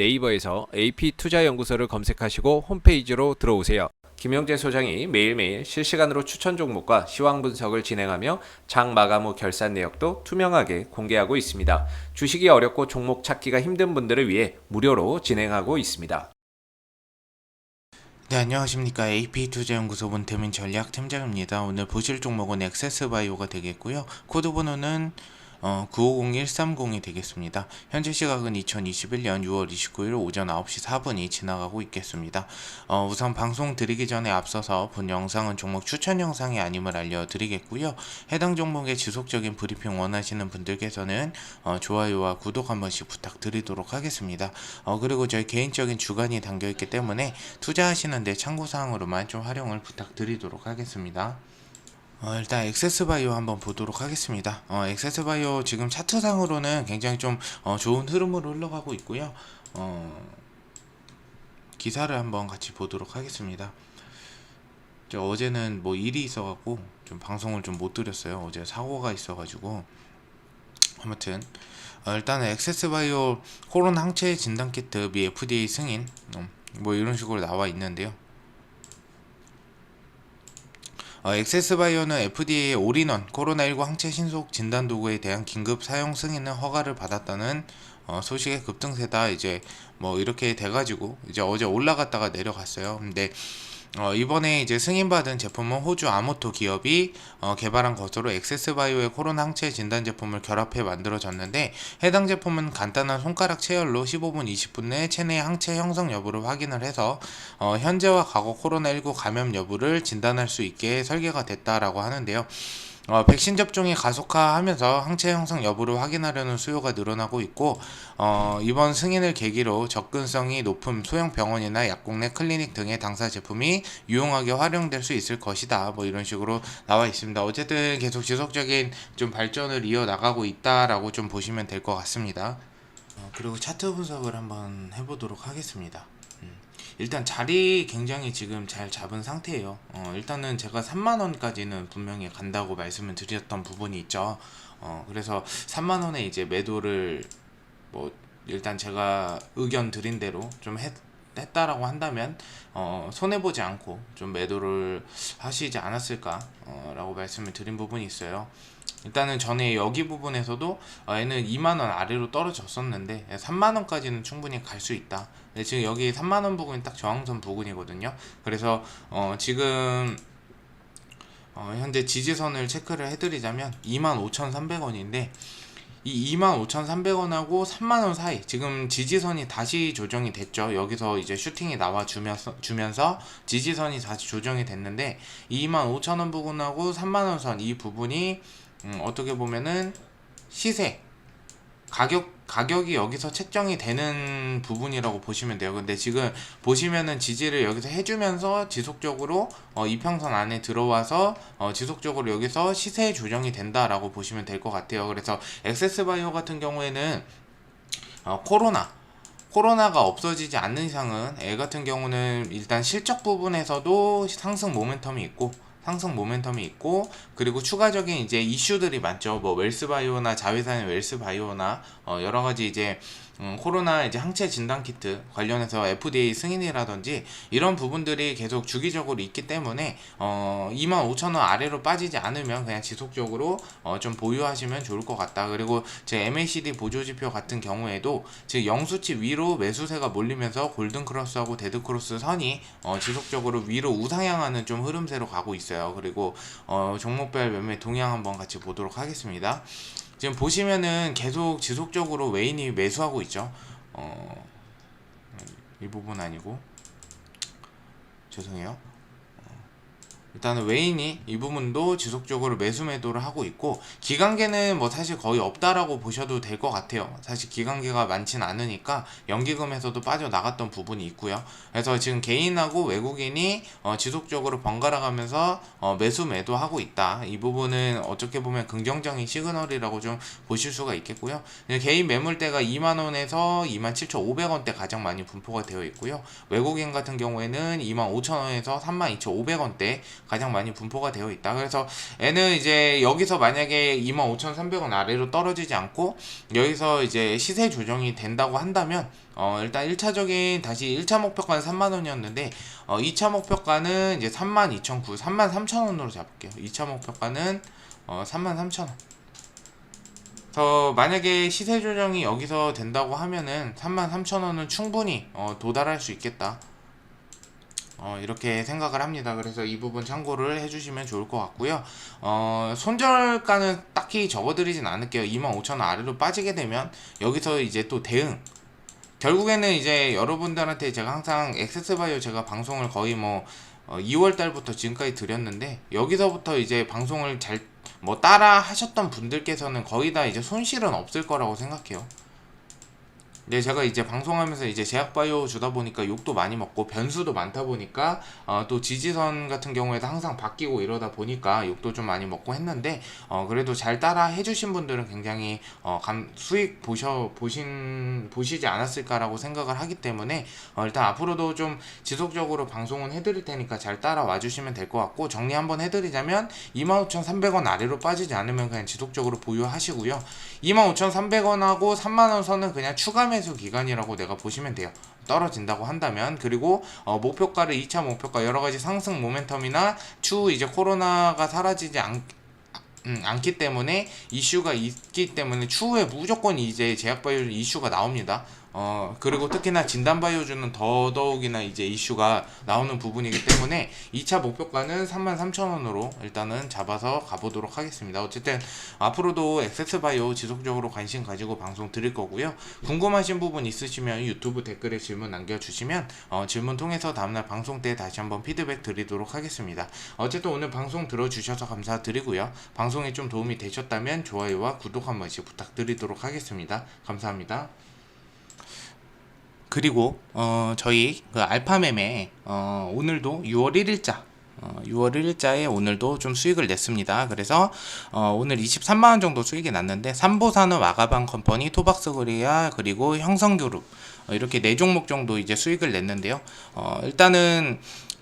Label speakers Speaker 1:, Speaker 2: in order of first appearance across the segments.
Speaker 1: 네이버에서 AP투자연구소를 검색하시고 홈페이지로 들어오세요. 김영재 소장이 매일매일 실시간으로 추천 종목과 시황 분석을 진행하며 장 마감 후 결산 내역도 투명하게 공개하고 있습니다. 주식이 어렵고 종목 찾기가 힘든 분들을 위해 무료로 진행하고 있습니다.
Speaker 2: 네, 안녕하십니까. AP투자연구소 문태민 전략팀장입니다. 오늘 보실 종목은 엑세스바이오가 되겠고요. 코드 번호는 어, 950130이 되겠습니다. 현재 시각은 2021년 6월 29일 오전 9시 4분이 지나가고 있겠습니다. 어, 우선 방송 드리기 전에 앞서서 본 영상은 종목 추천 영상이 아님을 알려드리겠고요. 해당 종목의 지속적인 브리핑 원하시는 분들께서는 어, 좋아요와 구독 한 번씩 부탁드리도록 하겠습니다. 어, 그리고 저희 개인적인 주관이 담겨있기 때문에 투자하시는데 참고사항으로만 좀 활용을 부탁드리도록 하겠습니다. 어, 일단 엑세스바이오 한번 보도록 하겠습니다. 어, 엑세스바이오 지금 차트상으로는 굉장히 좀 어, 좋은 흐름으로 흘러가고 있고요. 어, 기사를 한번 같이 보도록 하겠습니다. 저 어제는 뭐 일이 있어갖고 좀 방송을 좀 못 드렸어요. 어제 사고가 있어가지고 아무튼 어, 일단은 엑세스바이오 코로나 항체 진단 키트 미 FDA 승인 음, 뭐 이런 식으로 나와 있는데요. 어, 엑세스바이오는 FDA의 올인원 코로나19 항체 신속 진단 도구에 대한 긴급 사용 승인을 허가를 받았다는 어, 소식의 급등세다 이제 뭐 이렇게 돼가지고 이제 어제 올라갔다가 내려갔어요. 근데 어, 이번에 이제 승인받은 제품은 호주 아모토 기업이 어, 개발한 것으로 엑세스바이오의 코로나 항체 진단 제품을 결합해 만들어졌는데 해당 제품은 간단한 손가락 체열로 15분 20분 내에 체내 항체 형성 여부를 확인을 해서 어, 현재와 과거 코로나19 감염 여부를 진단할 수 있게 설계가 됐다라고 하는데요. 어, 백신 접종이 가속화하면서 항체 형성 여부를 확인하려는 수요가 늘어나고 있고 어, 이번 승인을 계기로 접근성이 높은 소형 병원이나 약국 내 클리닉 등의 당사 제품이 유용하게 활용될 수 있을 것이다. 뭐 이런 식으로 나와 있습니다. 어쨌든 계속 지속적인 좀 발전을 이어 나가고 있다라고 좀 보시면 될 것 같습니다. 어, 그리고 차트 분석을 한번 해보도록 하겠습니다. 음, 일단 자리 굉장히 지금 잘 잡은 상태예요. 어, 일단은 제가 3만 원까지는 분명히 간다고 말씀을 드렸던 부분이 있죠. 어, 그래서 3만 원에 이제 매도를 뭐 일단 제가 의견 드린 대로 좀 했, 했다라고 한다면 어, 손해 보지 않고 좀 매도를 하시지 않았을까라고 말씀을 드린 부분이 있어요. 일단은 전에 여기 부분에서도 어, 얘는 2만 원 아래로 떨어졌었는데 3만 원까지는 충분히 갈 수 있다. 근데 지금 여기 3만 원 부분이 딱 저항선 부분이거든요. 그래서 어, 지금 어, 현재 지지선을 체크를 해드리자면 25,300원인데 이 25,300원하고 3만원 사이 지금 지지선이 다시 조정이 됐죠 여기서 이제 슈팅이 나와 주면서, 주면서 지지선이 다시 조정이 됐는데 25,000원 부분하고 3만원 선 이 부분이 음, 어떻게 보면은 시세 가격 가격이 여기서 책정이 되는 부분이라고 보시면 돼요. 근데 지금 보시면은 지지를 여기서 해주면서 지속적으로 어, 이평선 안에 들어와서 어, 지속적으로 여기서 시세 조정이 된다라고 보시면 될 것 같아요. 그래서 엑세스바이오 같은 경우에는 어, 코로나 코로나가 없어지지 않는 이상은 애 같은 경우는 일단 실적 부분에서도 상승 모멘텀이 있고 상승 모멘텀이 있고 그리고 추가적인 이제 이슈들이 많죠. 뭐 웰스바이오나 자회사의 웰스바이오나 어 여러 가지 이제 음, 코로나 이제 항체 진단 키트 관련해서 FDA 승인이라든지 이런 부분들이 계속 주기적으로 있기 때문에 어 25,000원 아래로 빠지지 않으면 그냥 지속적으로 어 좀 보유하시면 좋을 것 같다. 그리고 제 MACD 보조 지표 같은 경우에도 즉 영수치 위로 매수세가 몰리면서 골든 크로스하고 데드 크로스 선이 어 지속적으로 위로 우상향하는 좀 흐름세로 가고 있어요. 그리고 어 종목별 매매 동향 한번 같이 보도록 하겠습니다. 지금 보시면은 계속 지속적으로 웨인이 매수하고 있죠. 어, 이 부분 아니고 죄송해요. 어, 일단은 웨인이 이 부분도 지속적으로 매수 매도를 하고 있고 기관계는 뭐 사실 거의 없다라고 보셔도 될 것 같아요. 사실 기관계가 많진 않으니까 연기금에서도 빠져나갔던 부분이 있고요. 그래서 지금 개인하고 외국인이 어, 지속적으로 번갈아 가면서 어, 매수 매도하고 있다. 이 부분은 어떻게 보면 긍정적인 시그널이라고 좀 보실 수가 있겠고요. 개인 매물대가 2만 원에서 27,500원대 가장 많이 분포가 되어 있고요. 외국인 같은 경우에는 25,000원에서 32,500원대 가장 많이 분포가 되어 있다. 그래서 얘는 이제 여기서 만약에 25,300원 아래로 떨어지지 않고 여기서 이제 시세 조정이 된다고 한다면 어 일단 1차적인 다시 1차 목표가는 3만 원이었는데 어 2차 목표가는 이제 32,900, 33,000원으로 잡을게요. 2차 목표가는 어 33,000원. 그래서 만약에 시세 조정이 여기서 된다고 하면은 33,000원은 충분히 어 도달할 수 있겠다. 어, 이렇게 생각을 합니다. 그래서 이 부분 참고를 해주시면 좋을 것 같고요. 어, 손절가는 딱히 적어드리진 않을게요. 25,000원 아래로 빠지게 되면 여기서 이제 또 대응. 결국에는 이제 여러분들한테 제가 항상 액세스바이오 제가 방송을 거의 뭐 어, 2월 달부터 지금까지 드렸는데 여기서부터 이제 방송을 잘 뭐 따라 하셨던 분들께서는 거의 다 이제 손실은 없을 거라고 생각해요. 네, 제가 이제 방송하면서 이제 제약바이오 주다 보니까 욕도 많이 먹고 변수도 많다 보니까 어, 또 지지선 같은 경우에도 항상 바뀌고 이러다 보니까 욕도 좀 많이 먹고 했는데 어, 그래도 잘 따라 해주신 분들은 굉장히 어, 감, 수익 보셔 보신 보시지 않았을까라고 생각을 하기 때문에 어, 일단 앞으로도 좀 지속적으로 방송은 해드릴 테니까 잘 따라와 주시면 될 것 같고 정리 한번 해드리자면 25,300원 아래로 빠지지 않으면 그냥 지속적으로 보유하시고요. 25,300원하고 3만원 선은 그냥 추가 매수 기간이라고 내가 보시면 돼요. 떨어진다고 한다면 그리고 어, 목표가를 2차 목표가 여러 가지 상승 모멘텀이나 추후 이제 코로나가 사라지지 않 음, 않기 때문에 이슈가 있기 때문에 추후에 무조건 이제 제약바이오 이슈가 나옵니다. 어 그리고 특히나 진단바이오주는 더더욱이나 이제 이슈가 나오는 부분이기 때문에 2차 목표가는 33,000원으로 일단은 잡아서 가보도록 하겠습니다. 어쨌든 앞으로도 액세스바이오 지속적으로 관심 가지고 방송 드릴 거고요. 궁금하신 부분 있으시면 유튜브 댓글에 질문 남겨주시면 어, 질문 통해서 다음날 방송 때 다시 한번 피드백 드리도록 하겠습니다. 어쨌든 오늘 방송 들어주셔서 감사드리고요. 방송에 좀 도움이 되셨다면 좋아요와 구독 한 번씩 부탁드리도록 하겠습니다. 감사합니다. 그리고 어, 저희 그 알파 매매 어, 오늘도 6월 1일자 어, 6월 1일자에 오늘도 좀 수익을 냈습니다. 그래서 어, 오늘 23만 원 정도 수익이 났는데 삼보산업 와가방 컴퍼니 토박스 코리아 그리고 형성그룹 어, 이렇게 네 종목 정도 이제 수익을 냈는데요. 어, 일단은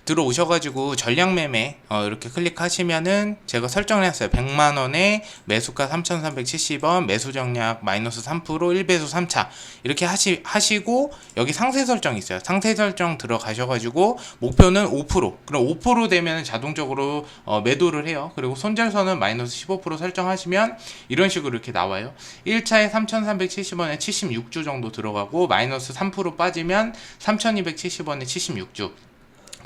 Speaker 2: 들어오셔가지고 전량 매매 어, 이렇게 클릭하시면은 제가 설정을 했어요. 100만 원에 매수가 3,370원, 매수 정략 마이너스 3% 1배수 3차 이렇게 하시 하시고 여기 상세 설정 있어요. 상세 설정 들어가셔가지고 목표는 5% 그럼 5% 되면 자동적으로 어, 매도를 해요. 그리고 손절선은 마이너스 15% 설정하시면 이런 식으로 이렇게 나와요. 1차에 3,370원에 76주 정도 들어가고 마이너스 3% 빠지면 3,270원에 76주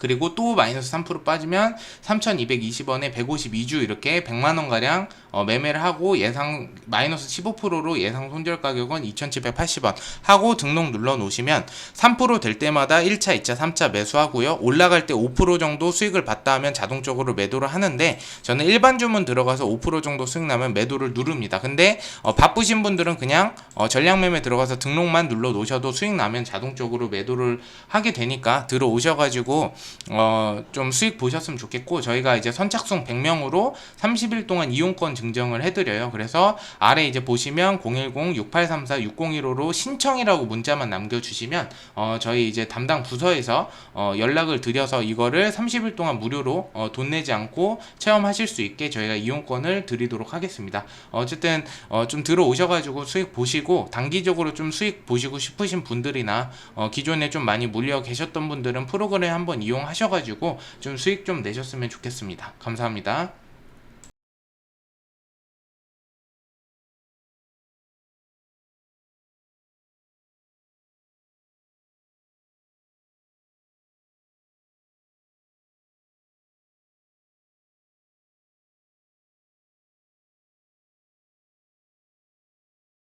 Speaker 2: 그리고 또 마이너스 3% 빠지면 3,220원에 152주 이렇게 100만 원 가량 어, 매매를 하고 예상 마이너스 15%로 예상 손절 가격은 2,780원 하고 등록 눌러 놓으시면 3%될 때마다 1차, 2차, 3차 매수하고요. 올라갈 때 5% 정도 수익을 받다 하면 자동적으로 매도를 하는데 저는 일반 주문 들어가서 5% 정도 수익 나면 매도를 누릅니다. 근데 어, 바쁘신 분들은 그냥 어, 전량 매매 들어가서 등록만 눌러 놓으셔도 수익 나면 자동적으로 매도를 하게 되니까 들어오셔가지고 어, 좀 수익 보셨으면 좋겠고 저희가 이제 선착순 100명으로 30일 동안 이용권 증정을 해드려요. 그래서 아래 이제 보시면 010-6834-6015로 신청이라고 문자만 남겨주시면 어, 저희 이제 담당 부서에서 어, 연락을 드려서 이거를 30일 동안 무료로 어, 돈 내지 않고 체험하실 수 있게 저희가 이용권을 드리도록 하겠습니다. 어쨌든 어, 좀 들어오셔가지고 수익 보시고 단기적으로 좀 수익 보시고 싶으신 분들이나 어, 기존에 좀 많이 물려 계셨던 분들은 프로그램 한번 이용하셔가지고 좀 수익 좀 내셨으면 좋겠습니다. 감사합니다.